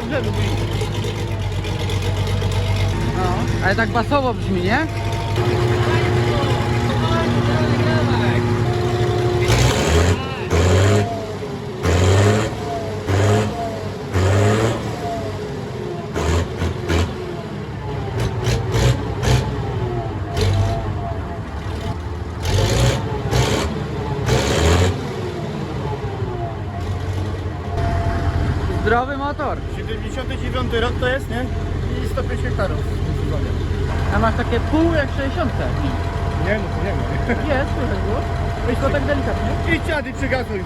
Dobrze brzmi. No, ale tak basowo brzmi, nie? Zdrowy motor. 79 rok to jest, nie? I 105 hektarów w sezonie. A masz takie pół jak 60. Nie, no to nie ma. Jest, słychać było? Tylko tak delikatnie. I dziady przygazuj.